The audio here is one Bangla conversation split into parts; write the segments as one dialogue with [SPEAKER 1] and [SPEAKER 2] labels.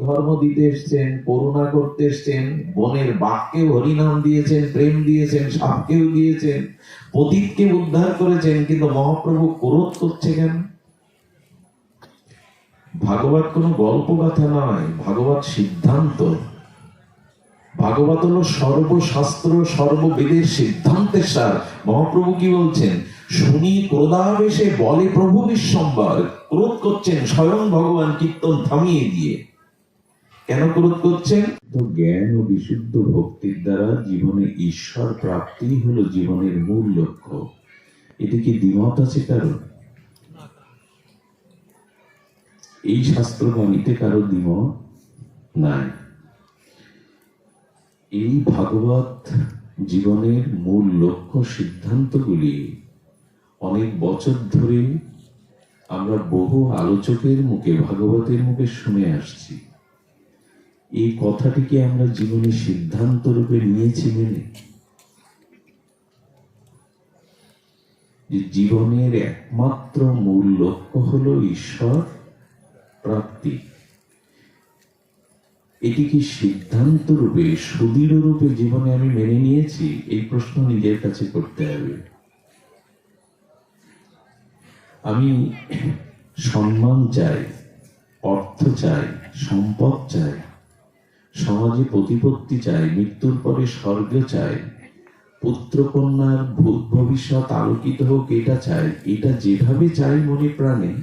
[SPEAKER 1] ধর্ম দিতে এসছেন, করুণা করতে এসছেন, বনের বাঘকে হরিনাম দিয়েছেন, প্রেম দিয়েছেন, সাপকেও দিয়েছেন, পতিতকে উদ্ধার করেছেন, কিন্তু মহাপ্রভু ক্রোধ করছে কেন? ভাগবত কোনো গল্প কথা নয়, ভাগবত সিদ্ধান্ত। ভাগবত হলো সর্বশাস্ত্র, সর্ববেদের সিদ্ধান্তের সার। মহাপ্রভু কি বলছেন? শুনি ক্রোধাবেশে বলে প্রভু বিশ্বম্বর, ক্রোধ করছেন স্বয়ং ভগবান কীর্তন থামিয়ে দিয়ে। কেন ক্রোধ করছেন? তো জ্ঞান ও বিশুদ্ধ ভক্তির দ্বারা জীবনে ঈশ্বর প্রাপ্তি হলো জীবনের মূল লক্ষ্য। এটি কি দ্বিমত আছে কারও? এই শাস্ত্রবাণীতে কারও দ্বিমত নাই। এই ভাগবত জীবনের মূল লক্ষ্য সিদ্ধান্তগুলি অনেক বছর ধরে আমরা বহু আলোচকের মুখে, ভাগবতের মুখে শুনে আসছি। এই কথাটিকে আমরা জীবনে সিদ্ধান্ত রূপে নিয়েছি মেনে। জীবনের একমাত্র মূল লক্ষ্য হলো ঈশ্বর প্রাপ্তি। এটি কি সিদ্ধান্ত রূপে, সুদৃঢ় রূপে জীবনে আমি মেনে নিয়েছি? এই প্রশ্ন নিজের কাছে করতে হবে। আমি সম্মান চাই, অর্থ চাই, সম্পদ চাই সমাজে প্রতিপত্তি চায় মৃত্যুর পরে স্বর্গ চায় পুত্র কন্যার ভূত ভবিষ্যৎ আলোকিত হোক, এটা চাই। এটা যেভাবে চাই মনে প্রাণে,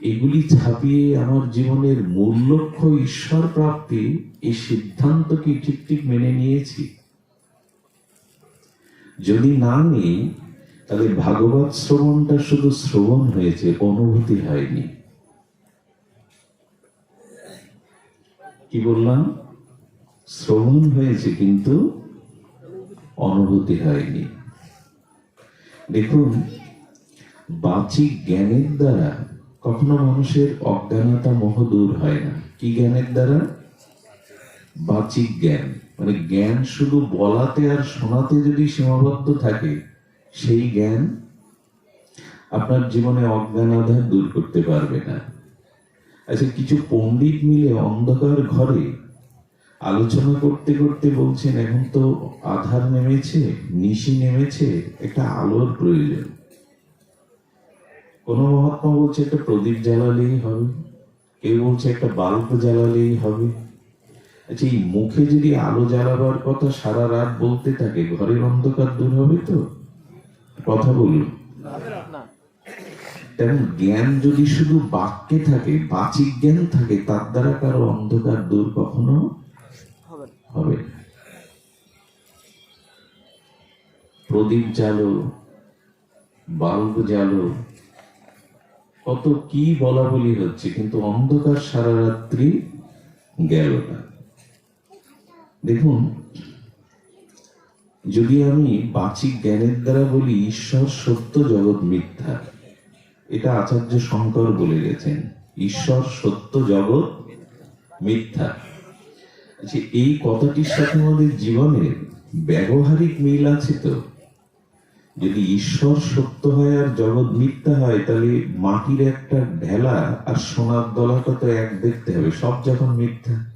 [SPEAKER 1] এগুলি ছাপিয়ে আমার জীবনের মূল লক্ষ্য ঈশ্বর প্রাপ্তি এই সিদ্ধান্ত কি ঠিক ঠিক মেনে নিয়েছি। যদি না নেই, তাহলে ভাগবত শ্রবণটা শুধু শ্রবণ হয়েছে, অনুভূতি হয়নি। কি বললাম? শ্রবণ হয়েছে কিন্তু অনুভূতি হয়নি। দেখুন বাচিক জ্ঞানের দ্বারা কখনো মানুষের অজ্ঞানতা মোহ দূর হয় না। কি জ্ঞানের দ্বারা? বাচিক জ্ঞান। মানে জ্ঞান শুধু বলাতে আর শোনাতে যদি সীমাবদ্ধ থাকে, সেই জ্ঞান আপনার জীবনে অজ্ঞান আধার দূর করতে পারবে না। আচ্ছা কিছু পণ্ডিত মিলে অন্ধকার ঘরে আলোচনা করতে করতে বলছেন, এখন তো আধার নেমেছে, নিশি নেমেছে, একটা আলোর প্রয়োজন। কোন মহাত্মা বলছে, একটা প্রদীপ জ্বালালেই হবে। কেউ বলছে, একটা বাল্ব জ্বালালেই হবে। আচ্ছা এই মুখে যদি আলো জ্বালাবার কথা সারা রাত বলতে থাকে, ঘরের অন্ধকার দূর হবে তো? কথা বলুন। তেমন জ্ঞান যদি শুধু বাক্যে থাকে বাচিক জ্ঞান থাকে তার দ্বারা কারও অন্ধকার দূর কখনো হবে না। প্রদীপ জ্বালো বাল্ব জ্বালো কত কি বলা বলি হচ্ছে কিন্তু অন্ধকার সারা রাত্রি গেল না। দেখুন যদি আমি বাচিক জ্ঞানের দ্বারা বলি ঈশ্বর সত্য জগৎ মিথ্যা। এটা আচার্য শঙ্কর বলে গেছেন ঈশ্বর সত্য জগৎ মিথ্যা। আচ্ছা, এই কথাটির সাথে আমাদের জীবনের ব্যবহারিক মিল আছে তো? যদি ঈশ্বর সত্য হয় আর জগৎ মিথ্যা হয় তাহলে মাটির একটা ঢেলা আর সোনার দলাটা তো এক দেখতে হবে সব যখন মিথ্যা।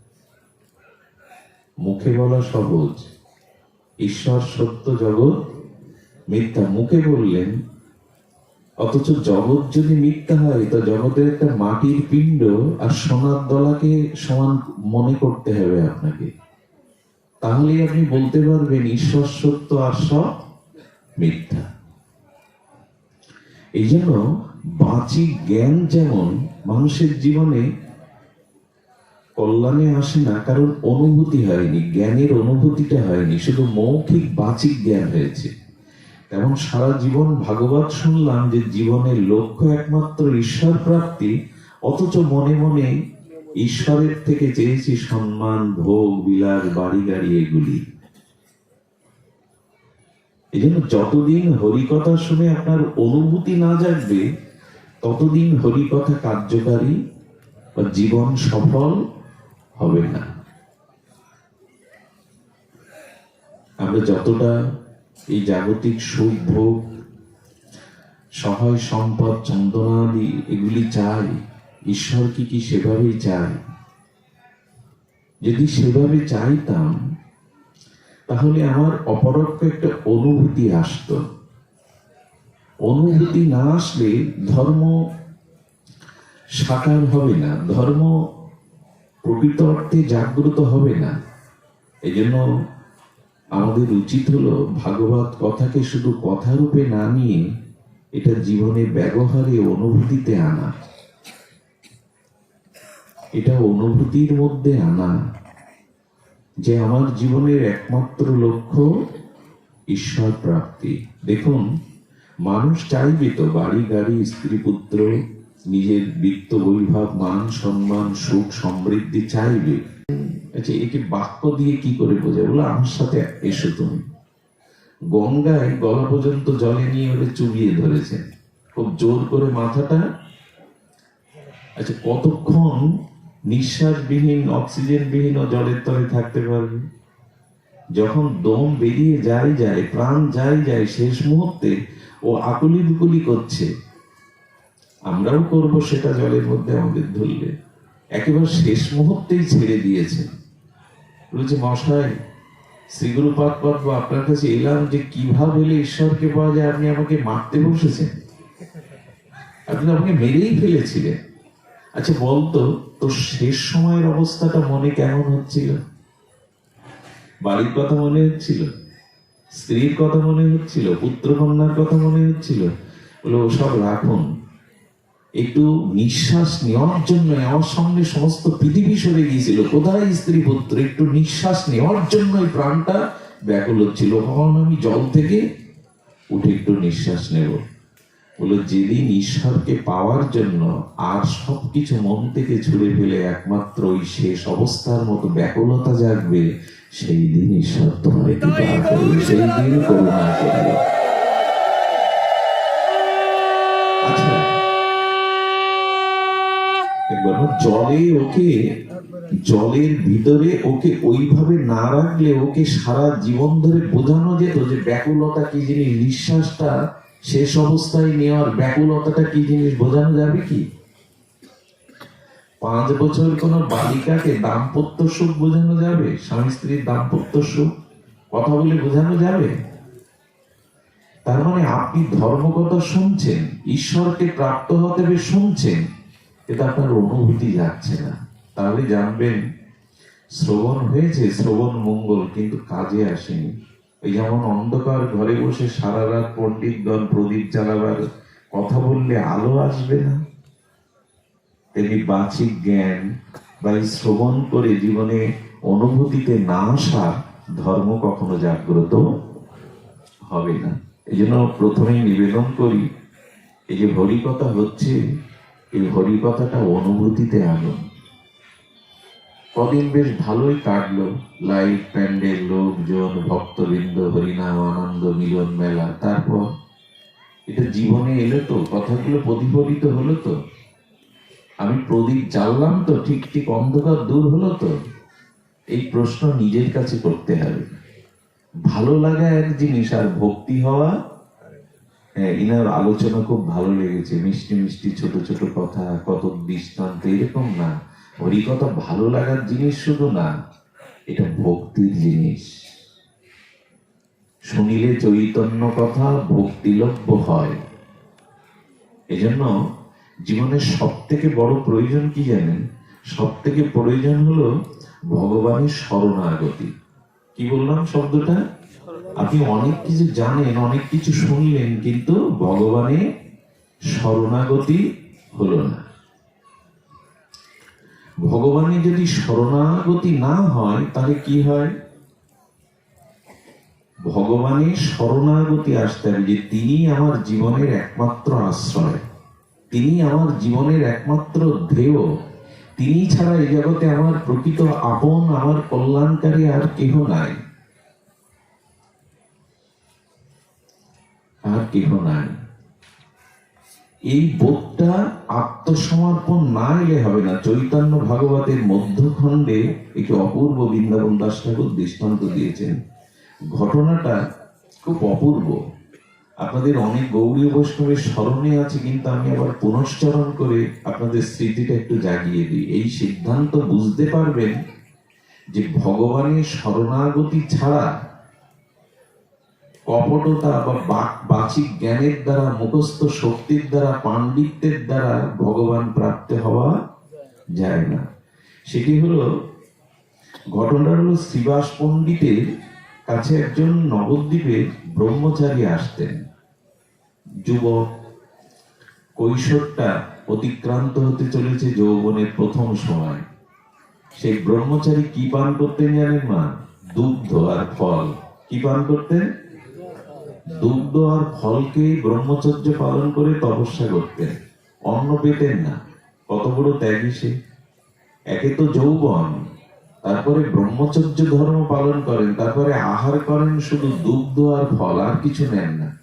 [SPEAKER 1] মুখে বলা সহজ ঈশ্বর সত্য জগৎ মিথ্যা। মুখে বললেন অথচ জগৎ যদি মিথ্যা হয়, তো জগতের একটা মাটির পিণ্ড আর সোনার দলাকে সমান মনে করতে হবে আপনাকে। তাহলে আপনি বলতে পারবেন, ঈশ্বর সত্য আর সব মিথ্যা। এই জন্য বাচিক জ্ঞান যেমন মানুষের জীবনে কল্যাণে আসে না, কারণ অনুভূতি হয়নি, জ্ঞানের অনুভূতিটা হয়নি, শুধু মৌখিক বাচিক জ্ঞান হয়েছে। তেমন সারা জীবন ভাগবত শুনলাম যে জীবনের লক্ষ্য একমাত্র ঈশ্বর প্রাপ্তি, অথচ মনে মনে ঈশ্বরের থেকে চেয়েছি সম্মান, ভোগ, বিলাস, বাড়ি গাড়ি এগুলি। এই জন্য যতদিন হরিকথা শুনে আপনার অনুভূতি না জাগবে, ততদিন হরিকথা কার্যকারী বা জীবন সফল হবে না। আমরা যতটা এই জাগতিক সুখ সহায় সম্পদ চন্দনাদি এগুলি চাই। ঈশ্বর কি কি সেভাবেই চায়? যদি সেভাবে চাইতাম, তাহলে আমার অপরোক্ষ একটা অনুভূতি আসতো। অনুভূতি না আসলে ধর্ম সাকার হবে না, ধর্ম প্রকৃত অর্থে জাগ্রত হবে না। এই জন্য আমাদের উচিত হলো ভাগবত কথাকে শুধু কথা রূপে না নিয়ে এটা জীবনে ব্যবহারে অনুভূতিতে আনা। এটা অনুভূতির মধ্যে আনা যে আমার জীবনের একমাত্র লক্ষ্য ঈশ্বর প্রাপ্তি। দেখুন, মানুষ চাইবে তো বাড়ি, গাড়ি, স্ত্রী, পুত্র নিজের বিত্ত বৈভব, মান সম্মান, সুখ সমৃদ্ধি চাইবে। আচ্ছা একে বাক্য দিয়ে কি করে বোঝায়? বলো, আমার সাথে এসো তুমি। গঙ্গায় গলা পর্যন্ত জলে নিয়ে ওরে চুবিয়ে ধরেছেন খুব জোর করে মাথাটা। আচ্ছা কতক্ষণ নিঃশ্বাসবিহীন, অক্সিজেনবিহীন ও জলের তলে থাকতে পারবে? যখন দম বেরিয়ে যায় যায়, প্রাণ যায় যায়, শেষ মুহূর্তে ও আকুলি বিকুলি করছে আমরাও করব সেটা জলের মধ্যে আমাদের ধরলে। একেবারে শেষ মুহূর্তেই ছেড়ে দিয়েছে। বলেছে, মশাই, শ্রীগুরুপাদ পর্ব, আপনার কাছে এলাম যে কীভাবে এলে ঈশ্বরকে পাওয়া যায়, আপনি আমাকে মারতে বসেছেন। আপনি আমাকে মেরেই ফেলেছিলেন। আচ্ছা বলতো, তোর শেষ সময়ের অবস্থাটা মনে কেমন হচ্ছিল? বাড়ির কথা মনে হচ্ছিল? স্ত্রীর কথা মনে হচ্ছিল? পুত্র কন্যার কথা মনে হচ্ছিল? বলে, ওসব রাখুন। একটু নিঃশ্বাস নেওয়ার জন্য আমার সঙ্গে সমস্ত পৃথিবী সরে গিয়েছিল। কোথায় স্ত্রী পুত্র? একটু নিঃশ্বাস নেওয়ার জন্য প্রাণটা ব্যাকুল হচ্ছিল। কখন আমি জল থেকে উঠে একটু নিঃশ্বাস নেব। বলো যেদিন ঈশ্বরকে পাওয়ার জন্য আর সবকিছু মন থেকে ছুড়ে ফেলে একমাত্র ওই শেষ অবস্থার মতো ব্যাকুলতা জাগবে, সেই দিন ঈশ্বর তোমার সেই দিন করুণা করবে। জলে ওকে, জলের ভিতরে ওকে ওইভাবে না রাখলে ওকে সারা জীবন ধরে বোঝানো যেত যে ব্যাকুলতা কি জিনিস, নিঃশ্বাসটা শেষ অবস্থায় নেওয়ার ব্যাকুলতাটা কি জিনিস বোঝানো যাবে কি? পাঁচ বছর কোন বালিকাকে দাম্পত্য সুখ বোঝানো যাবে? স্বামী স্ত্রীর দাম্পত্য সুখ? কথা বলে বোঝানো যাবে? তার মানে আপনি ধর্মকথা শুনছেন, ঈশ্বরকে প্রাপ্ত হতে শুনছেন কিন্তু আপনার অনুভূতি যাচ্ছে না। তাহলে জানবেন, শ্রবণ হয়েছে, শ্রবণ মঙ্গল, কিন্তু কাজে আসেনি। এই যেমন অন্ধকার ঘরে বসে সারা রাত পণ্ডিতগণ প্রদীপ জ্বালাবার কথা বললে আলো আসবে না? তেমনি বাচিক জ্ঞান বা শ্রবণ করে জীবনে অনুভূতিতে না আসা ধর্ম কখনো জাগ্রত হবে না। এই জন্য প্রথমেই নিবেদন করি, এই যে হরিকথা হচ্ছে এই হরিকথাটা অনুভূতিতে আনুন কদিন বেশ ভালোই কাটলো। লাইট, প্যান্ডেল, লোকজন, ভক্তবৃন্দ, হরিনাম, আনন্দ, মিলন মেলা। তারপর? এটা জীবনে এলো তো, কথাগুলো প্রতিফলিত হলো তো। আমি প্রদীপ জ্বাললাম তো, ঠিক ঠিক অন্ধকার দূর হলো তো। এই প্রশ্ন নিজের কাছে করতে হবে। ভালো লাগা এক জিনিস, আর ভক্তি হওয়া ইনার আলোচনা খুব ভালো লেগেছে। মিষ্টি মিষ্টি, ছোট ছোট কথা, কত দৃষ্টান্ত, এরকম না। হরিকথা ভালো লাগার জিনিস শুধু না, এটা ভক্তির জিনিস। শুনিলে চৈতন্য কথা, ভক্তিলভ্য হয়। এজন্য জীবনের সব থেকে বড় প্রয়োজন কি জানেন? সব থেকে প্রয়োজন হলো ভগবানের শরণাগতি। কি বললাম শব্দটা? আপনি অনেক কিছু জানেন, অনেক কিছু শুনলেন, কিন্তু ভগবানের শরণাগতি হলো না। ভগবানের যদি শরণাগতি না হয়, তাহলে কি হয়? ভগবানের শরণাগতি আসতে হবে যে তিনি আমার জীবনের একমাত্র আশ্রয়। তিনি আমার জীবনের একমাত্র ধ্যেয় তিনি ছাড়া এই জগতে আমার প্রকৃত আপন, আমার কল্যাণকারী আর কেহ নাই। আর কেহ নাই। এই বোধটা আত্মসমর্পণ না এলে হবে না। চৈতন্য ভাগবতের মধ্যখণ্ডে একটি অপূর্ব বৃন্দাবন দাস ঠাকুর দৃষ্টান্ত দিয়েছেন। ঘটনাটা খুব অপূর্ব। আপনাদের অনেক গৌরীয় বৈষ্ণবের স্মরণে আছে, কিন্তু আমি আবার পুনশ্চরণ করে আপনাদের স্মৃতিটা একটু জাগিয়ে দিই। এই সিদ্ধান্ত বুঝতে পারবেন যে ভগবানের শরণাগতি ছাড়া কপটতা বা বাক- বাচিক জ্ঞানের দ্বারা, মুখস্থ শক্তির দ্বারা, পাণ্ডিত্যের দ্বারা ভগবান প্রাপ্ত হওয়া যায় না। সেটি হলো, ঘটনাটা হলো শ্রীবাস পণ্ডিতের কাছে একজন নবদ্বীপে ব্রহ্মচারী আসতেন। যুবক, কৈশোরটা অতিক্রান্ত হতে চলেছে যৌবনের প্রথম সময়। সেই ব্রহ্মচারী কি পান করতেন জানেন মা? দুগ্ধ আর ফল। কি পান করতেন? দুগ্ধ আর ফলকে ব্রহ্মচর্য পালন করে তপস্যা করতেন। অন্ন পেতেন না। কত বড় ত্যাগী সে। একে তো যৌবন। তারপরে ব্রহ্মচর্য ধর্ম পালন করেন, তারপরে আহার করেন, শুধু দুগ্ধ আর ফল আর কিছু নেন না।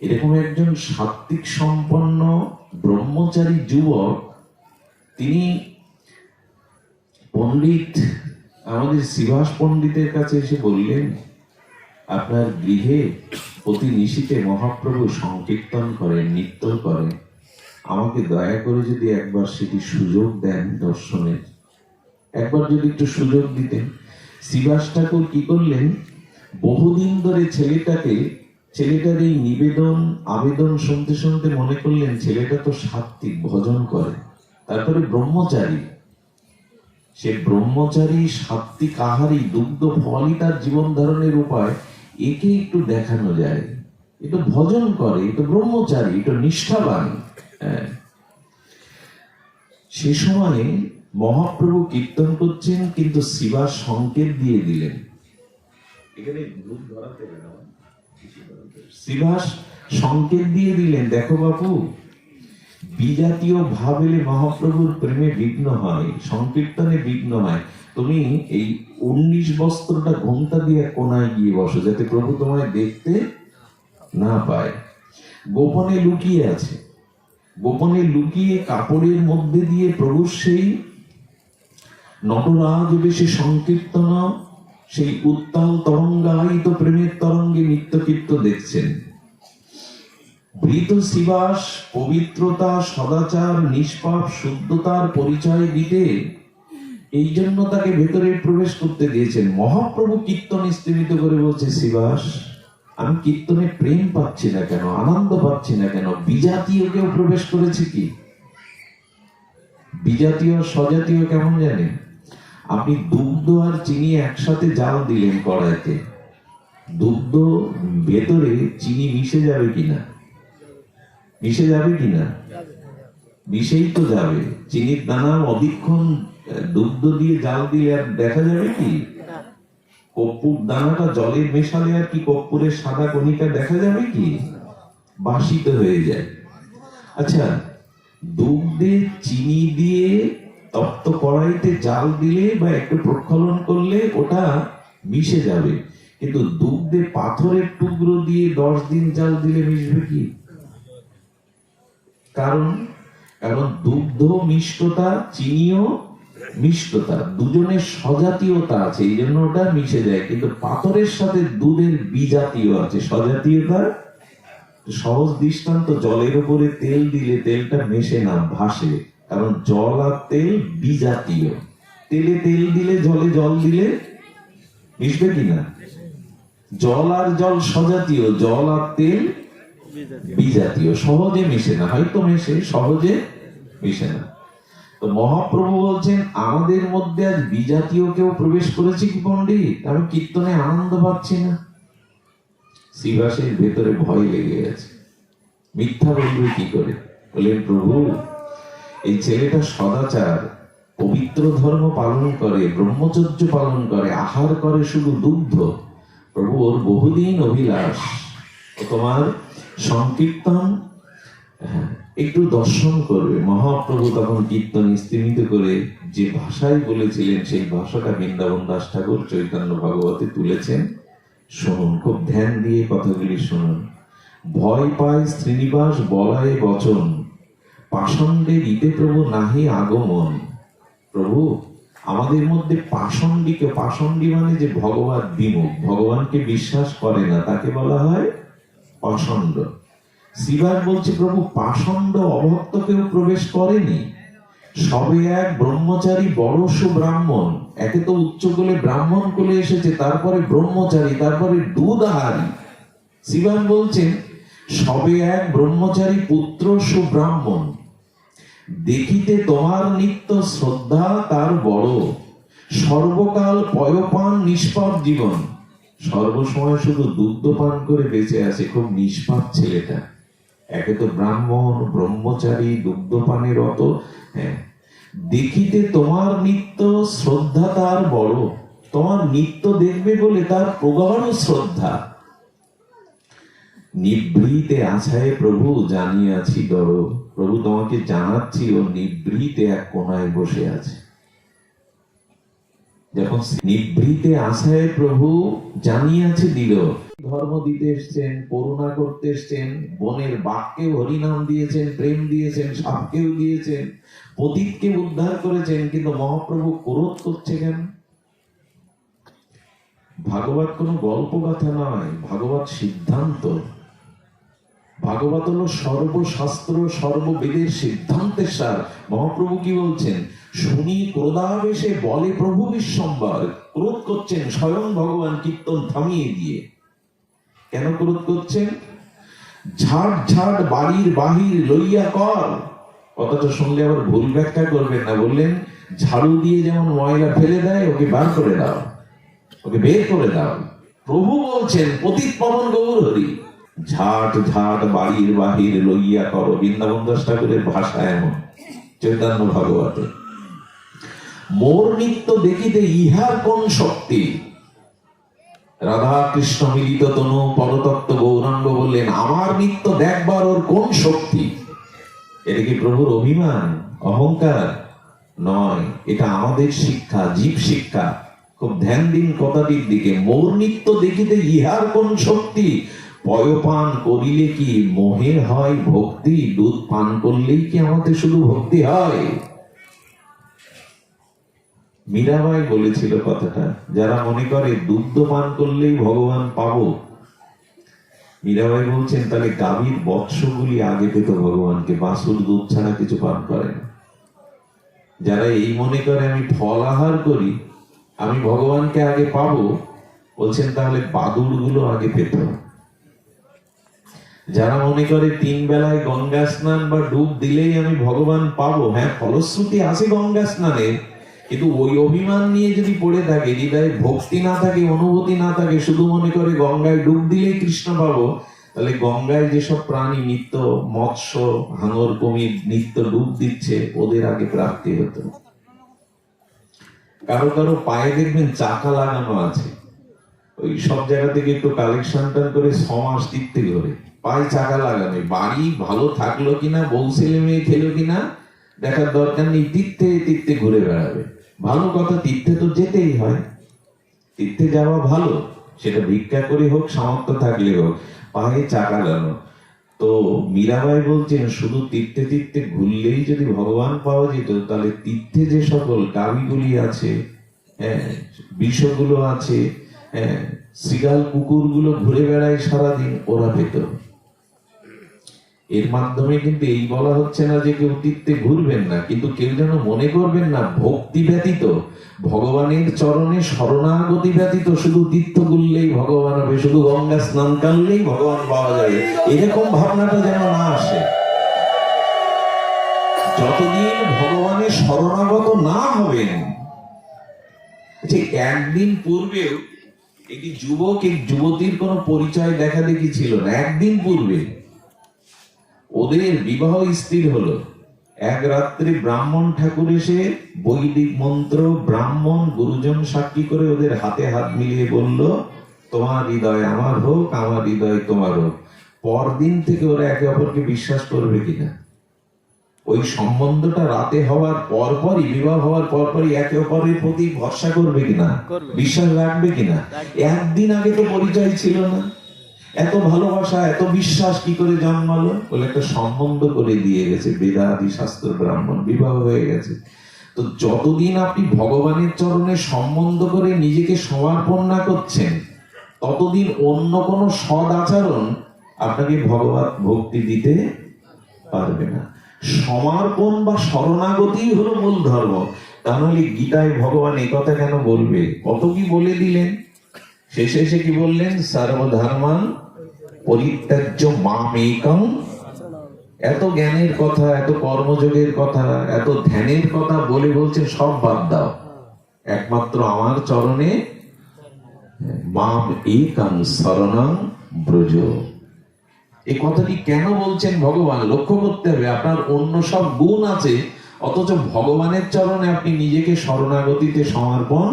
[SPEAKER 1] এরকম একজন সাত্বিক সম্পন্ন ব্রহ্মচারী যুবক, তিনি পণ্ডিত, আমাদের শিবাস পণ্ডিতের কাছে এসে বললেন, আপনার গৃহে প্রতি নিশীতে মহাপ্রভু সংকীর্তন করেন, নৃত্য করেন। আমাকে দয়া করে যদি একবার সেটি সুযোগ দেন দর্শনের। একবার যদি একটু সুযোগ দিতেন। শিবাস ঠাকুর কি করলেন? বহুদিন ধরে ছেলেটাকে, ছেলেটার এই নিবেদন, আবেদন শুনতে শুনতে মনে করলেন ছেলেটা তো সাত্বিক ভজন করে। তারপরে ব্রহ্মচারী। সে ব্রহ্মচারী সাত্বিক আহারই দুগ্ধ ফলই তার জীবন ধারণের উপায়। একে একটু দেখানো যায়। এটা ভজন করে এটা ব্রহ্মচারী এটা নিষ্ঠাবান। হ্যাঁ। সে সময়ে মহাপ্রভু কীর্তন করছেন, কিন্তু শিবা সংকেত দিয়ে দিলেন। এখানে হবে সংকেত দিয়ে দিলেন, দেখো বাপু, বিজাতীয় ভাব এলে মহাপ্রভুর প্রেমে বিঘ্ন হয়, সংকীর্তনে বিঘ্ন হয়। তুমি এই উনিশ বস্ত্রটা ঘোমটা দিয়ে কোনায় গিয়ে বসো, যাতে প্রভু তোমায় দেখতে না পায়। গোপনে লুকিয়ে আছে। গোপনে লুকিয়ে কাপড়ের মধ্যে দিয়ে প্রভু সেই নটরাজ বেশি সংকীর্তন, সেই উত্তাল তরঙ্গায়িত প্রেমের তরঙ্গে নিত্যকীর্ত দেখছেন। ভৃত শিবাস, পবিত্রতা, সদাচার, নিষ্পাপ, শুদ্ধতার পরিচয় দিতে এই জন্য তাকে ভেতরে প্রবেশ করতে দিয়েছেন। মহাপ্রভু কীর্তন স্তীমিত করে বলছে শিবাস আমি কীর্তনে প্রেম পাচ্ছি না কেন? আনন্দ পাচ্ছি না কেন? বিজাতীয় কেউ প্রবেশ করেছে কি? বিজাতীয় স্বজাতীয় কেমন জানে? আপনি দুগ্ধ আর চিনি একসাথে জাল দিলেন কড়াইতে। দুগ্ধ ভেতরে চিনি মিশে যাবে কিনা? মিশে যাবে কিনা? মিশেই তো যাবে। চিনির দানা অধিকক্ষণ আহ, দুগ্ধ দিয়ে জাল দিলে আর দেখা যাবে কি? কর্পূর দানাটা জলে মেশালে আর কি কর্পূরের সাদা কণিকা দেখা যাবে কি? বাসিত হয়ে যায়। আচ্ছা দুগ্ধে চিনি দিয়ে তপ্ত কড়াইতে জাল দিলে বা একটু প্রক্ষালন করলে ওটা মিশে যাবে। কিন্তু দুগ্ধে পাথরের টুকরো দিয়ে দশ দিন জাল দিলে মিশবে কি? কারণ কারণ দুগ্ধ মিষ্টতা চিনিও মিষ্টতা দুজনের সজাতীয়তা আছে, এই জন্য ওটা মিশে যায়। কিন্তু পাথরের সাথে দুধের বিজাতীয় আছে। সজাতীয়তা সহজ দৃষ্টান্ত, জলের উপরে তেল দিলে তেলটা মেশে না, ভাসে। কারণ জল আর তেল বিজাতীয়। তেলে তেল দিলে জলে জল দিলে মিশবে কিনা জল আর জল সজাতীয় জল আর তেল বিজাতীয়। সহজে মিশে না, হয়তো মেশে, সহজে মিশে না। তো মহাপ্রভু বলছেন, আমাদের মধ্যে আজ বিজাতীয় কেউ প্রবেশ করেছে কি পণ্ডিত? আমি কীর্তনে আনন্দ পাচ্ছি না? শ্রীবাসের ভেতরে ভয় লেগে গেছে। মিথ্যা বলবে কি করে? বললেন, প্রভু, এই ছেলেটা সদাচার, পবিত্র ধর্ম পালন করে, ব্রহ্মচর্য পালন করে, আহার করে শুধু দুগ্ধ। প্রভু, ওর বহুদিন অভিলাষ। তোমার সংকীর্তন একটু দর্শন করবে। মহাপ্রভু তখন কীর্তন স্তীমিত করে যে ভাষায় বলেছিলেন, সেই ভাষাটা বৃন্দাবন দাস ঠাকুর চৈতন্য ভাগবতে তুলেছেন। শুনুন, খুব ধ্যান দিয়ে কথাগুলি শুনুন। ভয় পায় শ্রীনিবাস বলায় বচন, পাষণ্ডে দিতে প্রভু নাহি আগমন। প্রভু, আমাদের মধ্যে পাষণ্ডীকে পাষণ্ডী মানে যে ভগবান বিমুখ, ভগবানকে বিশ্বাস করে না, তাকে বলা হয় পাষণ্ড। শিবার বলছে, প্রভু, পাষণ্ড অভক্ত কেউ প্রবেশ করেনি। সবে এক ব্রহ্মচারী বড় সুব্রাহ্মণ। একে তো উচ্চ কোলে ব্রাহ্মণ কোলে এসেছে, তারপরে ব্রহ্মচারী, তারপরে দুধ আহারি শিবান বলছেন সবে এক ব্রহ্মচারী পুত্র সুব্রাহ্মণ। দেখিতে তোমার নিত্য শ্রদ্ধা তার বড়। সর্বকাল পয়পান নিষ্পাপ জীবন। সর্বসময় শুধু দুগ্ধ পান করে বেঁচে আছে, খুব নিষ্পাপ ছেলেটা। একে তো ব্রাহ্মণ, ব্রহ্মচারী দুগ্ধপানের অত হ্যাঁ। দেখিতে তোমার নিত্য শ্রদ্ধা তার বড়। তোমার নিত্য দেখবে বলে তার প্রগাঢ় শ্রদ্ধা। নিভৃতে আছায় প্রভু জানিয়াছি দর। প্রভু তোমাকে জানাচ্ছি ও নিভৃতে এক কোনায় বসে আছে। যখন নিভৃতে আশায় প্রভু জানিয়াছে দিল, ধর্ম দিতে এসছেন, করুণা করতে এসছেন, বনের বাঘকে হরিনাম দিয়েছেন, প্রেম দিয়েছেন, সাপকেও দিয়েছেন, পতিতকে উদ্ধার করেছেন, কিন্তু মহাপ্রভু ক্রোধ করছে কেন? ভাগবত কোনো গল্প কথা নয়, ভাগবত সিদ্ধান্ত। ভাগবত হলো সর্বশাস্ত্র, সর্ববেদের সিদ্ধান্তের সার। মহাপ্রভু কি বলছেন? শুনি ক্রোধাবেশে বলে প্রভু বিশ্বম্বর, ক্রোধ করছেন, স্বয়ং ভগবান কীর্তন থামিয়ে দিয়ে। কেন ক্রোধ করছেন? ঝাড় ঝাড় বাড়ির বাহির লইয়া কর। কথাটা শুনলে আবার ভুল ব্যাখ্যা করবেন না, বললেন, ঝাড়ু দিয়ে যেমন ময়লা ফেলে দেয়, ওকে বার করে দাও। ওকে বের করে দাও। প্রভু বলছেন, পতিত পবন গৌর হরি ঝাট ঝাট বাড়ির বাহির লইয়া কর। বৃন্দাবন দাস ঠাকুরের ভাষা এমন, চৈতন্য ভাগবতে। মোর নিত্য দেখিতে ইহার কোন শক্তি? রাধা কৃষ্ণ মিলিত তনু পরতত্ত্ব গৌরাঙ্গ বললেন, আমার নিত্য দেখবার ওর কোন শক্তি? এটা কি প্রভুর অভিমান? অহংকার? নয়, এটা আমাদের শিক্ষা, জীব শিক্ষা। খুব ধ্যান দিন কথাটির দিকে, মোর নিত্য দেখিতে ইহার কোন শক্তি? পয়পান করিলে কি মোহের হয় ভক্তি? দুধ পান করলেই কি আমাদের শুধু ভক্তি হয়? মীরাবাই বলেছিল কথাটা, যারা মনে করে দুগ্ধ পান করলেই ভগবান পাবো। মীরাবাই বলছেন, তাহলে গাভীর বৎসগুলি আগে পেত ভগবানকে, বাসুর দুধ ছাড়া কিছু পান করে না। যারা এই মনে করে, আমি ফল আহার করি, আমি ভগবানকে আগে পাব, বলছেন, তাহলে বাদুরগুলো আগে পেত যারা মনে করে তিন বেলায় গঙ্গা স্নান বা ডুব দিলেই আমি ভগবান পাবো হ্যাঁ ফলশ্রুতি আছে গঙ্গা স্নানের কিন্তু ওই অভিমান নিয়ে যদি পড়ে থাকে, হৃদয়ে ভক্তি না থাকে, অনুভূতি না থাকে, শুধু মনে করে গঙ্গায় ডুব দিলেই কৃষ্ণ পাবো, তাহলে গঙ্গায় যেসব প্রাণী নিত্য মৎস্য, হাঙর, কুমির নিত্য ডুব দিচ্ছে, ওদের আগে প্রাপ্তি হতো। কারও কারও পায়ে দেখবেন চাকা লাগানো আছে। ওই সব জায়গা থেকে একটু কালেকশন টান করে সমাস তীর্থে ঘরে পায়ে চাকা লাগানো বাড়ি ভালো থাকল কিনা বউ ছেলে মেয়ে খেলো কিনা, দেখার দরকার নেই তীর্থে তীর্থে ঘুরে বেড়াবে। ভালো কথা তীর্থে তো যেতেই হয়। তীর্থে যাওয়া ভালো, সেটা ভিক্ষা করে হোক সামর্থ্য থাকলে হোক, পায়ে চাকা লাগানো। তো মীরাবাই বলছেন, শুধু তীর্থে তীর্থে ঘুরলেই যদি ভগবান পাওয়া যেত, তাহলে তীর্থে যে সকল গাবিগুলি আছে হ্যাঁ বিষগুলো আছে হ্যাঁ শ্রীগাল কুকুরগুলো ঘুরে বেড়ায় সারাদিন, ওরা পেত। এর মাধ্যমে কিন্তু এই বলা হচ্ছে না যে কেউ তীর্থে ঘুরবেন না, কিন্তু কেউ যেন মনে করবেন না ভক্তি ব্যতীত, ভগবানের চরণে শরণাগতি ব্যতীত শুধু তীর্থ ঘুরলেই ভগবান হবে, শুধু গঙ্গা স্নান করলেই ভগবান পাওয়া যাবে এরকম ভাবনাটা যেন না আসে। যতদিন ভগবানের শরণাগত না হবেন একদিন পূর্বেও একটি যুবক, এক যুবতীর কোনো পরিচয় দেখা দেখি ছিল না, একদিন পূর্বে ওদের বিবাহ স্থির হলো। এক রাত্রে ব্রাহ্মণ ঠাকুর এসে বৈদিক মন্ত্র ব্রাহ্মণ গুরুজন সাক্ষী করে ওদের হাতে হাত মিলিয়ে বলল তোমার হৃদয় আমার হোক আমার হৃদয় তোমার হোক। পরদিন থেকে ওরা একে অপরকে বিশ্বাস করবে কিনা? ওই সম্বন্ধটা রাতে হওয়ার পরপরই বিবাহ হওয়ার পরপরই একে অপরের প্রতি ভরসা করবে কিনা? বিশ্বাস রাখবে কিনা? একদিন আগে তো পরিচয় ছিল না। এত ভালোবাসা, এত বিশ্বাস কি করে জন্মালো? বলে একটা সম্বন্ধ করে দিয়ে গেছে, বেদাদি শাস্ত্র ব্রাহ্মণ, বিবাহ হয়ে গেছে। তো যতদিন আপনি ভগবানের চরণে সম্বন্ধ করে নিজেকে সমর্পণ না করছেন, ততদিন অন্য কোনো সদ আচরণ আপনাকে ভগবত ভক্তি দিতে পারবে না। সমর্পণ বা শরণাগতি হলো মূল ধর্ম। তাহলে গীতায় ভগবান একথা কেন বলবে? কত কি বলে দিলেন? শেষে এসে কি বললেন? সর্বধর্মান পরিত্যাজ্য মামেকম। এত জ্ঞানের কথা, এত কর্মযোগের কথা, এত ধ্যানের কথা বলে বলছেন, সব বাদ দাও। একমাত্র আমার চরণে মাম একং শরণং ব্রজ। এই কথাটি কেন বলছেন ভগবান? লক্ষ্য করতে হবে, আপনার অন্য সব গুণ আছে, অথচ ভগবানের চরণে আপনি নিজেকে শরণাগতিতে সমর্পণ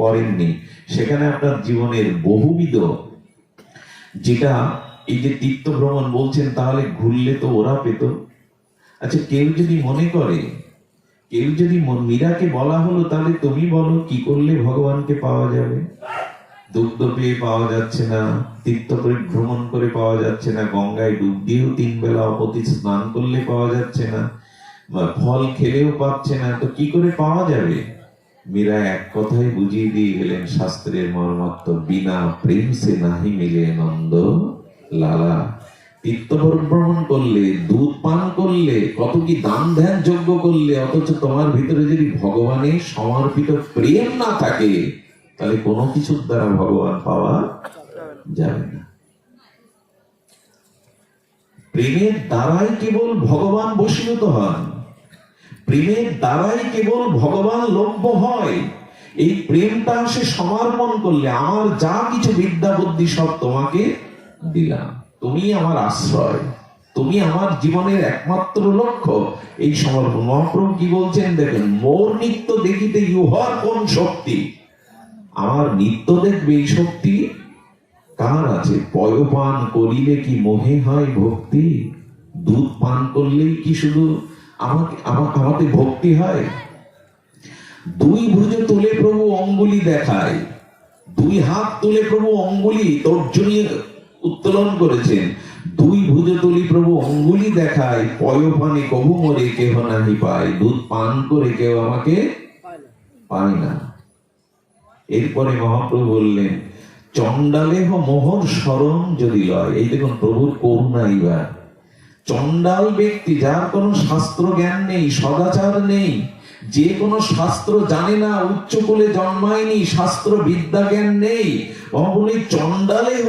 [SPEAKER 1] করেননি। সেখানে আপনার জীবনের বহুবিধ। যেটা এই যে তীর্থ ভ্রমণ বলছেন, তাহলে ঘুরলে তো ওরা পেত। আচ্ছা কেউ যদি মনে করে, কেউ যদি মীরাকে বলা হলো, তাহলে তুমি বলো, কি করলে ভগবানকে পাওয়া যাবে? দুগ্ধ পেয়ে পাওয়া যাচ্ছে না, তীর্থ ভ্রমণ করে পাওয়া যাচ্ছে না, গঙ্গায় ডুব দিয়েও তিন বেলা অপতি স্নান করলে পাওয়া যাচ্ছে না ফল খেলেও পাচ্ছে না, তো কি করে পাওয়া যাবে? মীরা এক কথায় বুঝিয়ে দিয়ে গেলেন, শাস্ত্রের মর্মাত্ম বিনা প্রেম সে নাহি মিলে নন্দ লালা। তীর্থ ভ্রমণ করলে, দুধ পান করলে, কত কি দান ধ্যান যোগ্য করলে, অথচ তোমার ভিতরে যদি ভগবানের সমর্পিত প্রেম না থাকে, তাহলে কোনো কিছুর দ্বারা ভগবান পাওয়া যাবে না। প্রেমের দ্বারাই কেবল ভগবান বশীভূত হন প্রেমের দ্বারাই কেবল ভগবান লভ্য হয়। এই প্রেমটা সে সমর্পণ করলে আমার যা কিছু বিদ্যা বুদ্ধি সব তোমাকে দিলাম। তুমি আমার আশ্রয়, তুমি আমার জীবনের একমাত্র লক্ষ্য। এই সমর্পণ। মহাপ্রভু কি বলছেন দেখেন, মোর নিত্য দেখিতে ইউহার কোন শক্তি? আমার নিত্য দেখবে এই শক্তি কার আছে? পয়পান করিলে কি মোহে হয় ভক্তি? দুধ পান করলেই কি শুধু আমাকে আমা- আমাকে ভক্তি হয়। দুই ভুজে তুলে প্রভু অঙ্গুলি দেখায়। দুই হাত তুলে প্রভু অঙ্গুলি তর্জনী উত্তোলন করেছেন। দুই ভুজে তুলি প্রভু অঙ্গুলি দেখায় পয়পানে কবু মরে কেহ নাহি পায়। দুধ পান করে কেউ আমাকে পায় না। এরপরে মহাপ্রভু বললেন, চণ্ডালেহ মোহর স্মরণ যদি লয়। এই দেখুন, প্রভুর করুণা এইবার। চণ্ডাল ব্যক্তি যার কোনো শাস্ত্র জ্ঞান নেই, সদাচার নেই, যে কোনো শাস্ত্র জানে না, উচ্চ কুলে জন্মায়নি শাস্ত্র বিদ্যা জ্ঞান নেই মহাবলী চণ্ডালেহ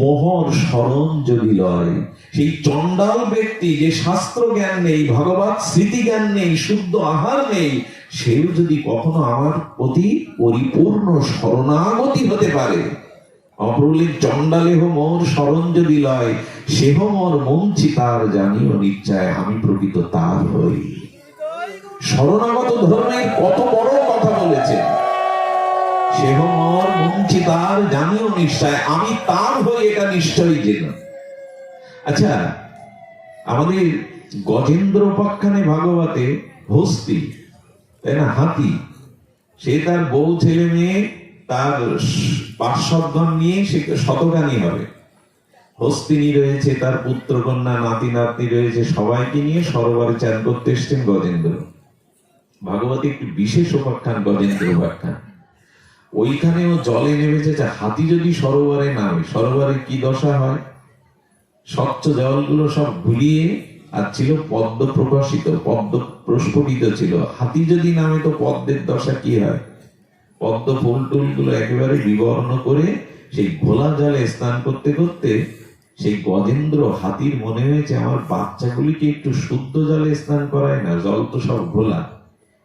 [SPEAKER 1] মোহর স্মরণ যদি লয়। সেই চণ্ডাল ব্যক্তি যে শাস্ত্র জ্ঞান নেই, ভগবত স্মৃতি জ্ঞান নেই, শুদ্ধ আহার নেই, সেও যদি কখনো আমার প্রতি পরিপূর্ণ শরণাগতি হতে পারে অপ্রলিক চণ্ডালেহ মোর যদি লয়, সেহ মোর মঞ্চি তার জানিও নিশ্চয়, আমি প্রকৃত তার হই। শরণাগত ধর্মের কত বড় কথা বলেছেন সেহ মোর মঞ্চি তার জানিও নিশ্চয়, আমি তার হই এটা নিশ্চয়ই জেন। আচ্ছা আমাদের গজেন্দ্র উপাখ্যানে ভাগবতে হস্তি, তাই না, হাতি, সে তার বউ ছেলে মেয়ে তার পার্শ্বগণ নিয়ে সে শতগানী হবে। হস্তিনী রয়েছে, তার পুত্র কন্যা নাতি নাতনি রয়েছে, সবাইকে নিয়ে সরোবরে চান করতে এসছেন গজেন্দ্র। ভাগবতী একটি বিশেষ উপাখ্যান, গজেন্দ্র উপাখ্যান। ওইখানেও জলে নেমেছে, যে হাতি যদি সরোবরে নামে সরোবরে কি দশা হয়? স্বচ্ছ জলগুলো সব ভুলিয়ে আর ছিল পদ্ম প্রকাশিত, পদ্ম প্রস্ফুটিত ছিল। হাতি যদি নামে, তো পদ্মের দশা কি হয়? পদ্ম ফুল টুলগুলো একেবারে বিবর্ণ করে সেই ঘোলা জলে স্নান করতে করতে সেই গজেন্দ্র হাতির মনে হয়েছে, আমার বাচ্চাগুলিকে একটু শুদ্ধ জলে স্নান করায় না, জল তো সব ঘোলা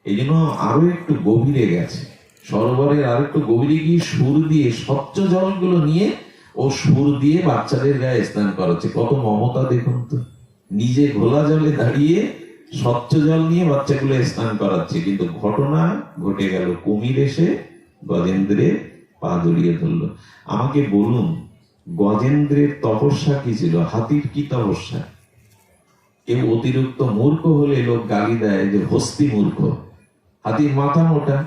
[SPEAKER 1] এই জন্য আরও একটু গভীরে গেছে। সরোবরের আর একটু গভীরে গিয়ে সুর দিয়ে, স্বচ্ছ জলগুলো নিয়ে ও সুর দিয়ে বাচ্চাদের গায়ে স্নান করাচ্ছে। কত মমতা দেখুন তো। নিজে ঘোলা জলে দাঁড়িয়ে স্বচ্ছ জল নিয়ে বাচ্চাগুলো স্নান করাচ্ছে, কিন্তু ঘটনা ঘটে গেল কুমির এসে গজেন্দ্রের পা জড়িয়ে ধরলো। আমাকে বলুন, গজেন্দ্রের তপস্যা কি ছিল? হাতির কি তপস্যা? কেউ অতিরিক্ত মূর্খ হলে লোক গালি দেয় যে হস্তি মূর্খ। হাতির মাথা মোটা।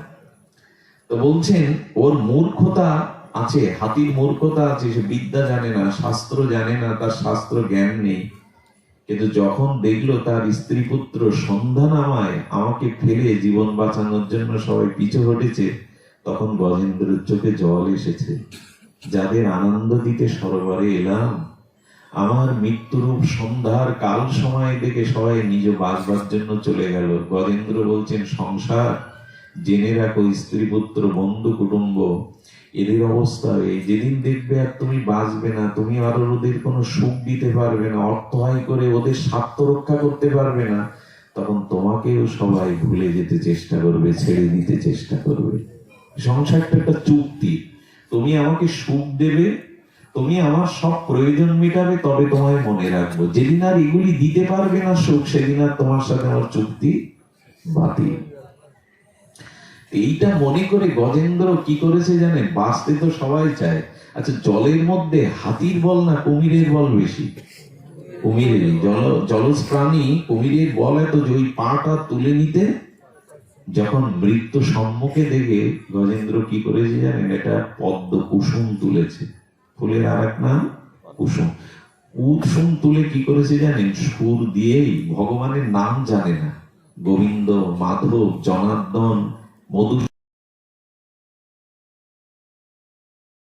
[SPEAKER 1] তো বলছেন, ওর মূর্খতা আছে, হাতির মূর্খতা আছে, সে বিদ্যা জানে না, শাস্ত্র জানে না, তার শাস্ত্র জ্ঞান নেই। কিন্তু যখন দেখল তার স্ত্রী পুত্র সন্ধ্যা নামায় আমাকে ফেলে জীবন বাঁচানোর জন্য সবাই পিছু হটেছে, তখন গজেন্দ্রের চোখে জল এসেছে। যাদের আনন্দ দিতে সরোবরে এলাম, আমার মৃত্যুরূপ সন্ধ্যার কাল সময় দেখে সবাই নিজ বাঁচবার জন্য চলে গেল। গজেন্দ্র বলছেন, সংসার, জেনে রাখো স্ত্রী পুত্র, বন্ধু, কুটুম্ব এদের অবস্থা এই যেদিন দেখবে আর তুমি বাঁচবে না, তুমি আর ওদের কোনো সুখ দিতে পারবে না, অর্থ আয় করে ওদের স্বার্থ রক্ষা করতে পারবে না, তখন তোমাকেও সবাই ভুলে যেতে চেষ্টা করবে, ছেড়ে দিতে চেষ্টা করবে। সংসারটা একটা চুক্তি। তুমি আমাকে সুখ দেবে, তুমি আমার সব প্রয়োজন মেটাবে, তবে তোমায় মনে রাখব। যেদিন আর এগুলি দিতে পারবে না সুখ, সেদিন আর তোমার সাথে আমার চুক্তি বাতিল। এইটা মনে করে গজেন্দ্র কি করেছে জানেন? বাঁচতে তো সবাই চায়। আচ্ছা জলের মধ্যে হাতির বল না কুমিরের বল বেশি? কুমিরের জল জলজ প্রাণী কুমিরের বল এত যে ওই পাটা তুলে নিতে, যখন মৃত্যু সম্মুখে দেখে গজেন্দ্র কি করেছে জানেন? এটা পদ্ম কুসুম তুলেছে। ফুলের আর এক নাম কুসুম। কুসুম তুলে কি করেছে জানেন? সুর দিয়েই ভগবানের নাম জানে না। গোবিন্দ, মাধব, জনার্দন Bodur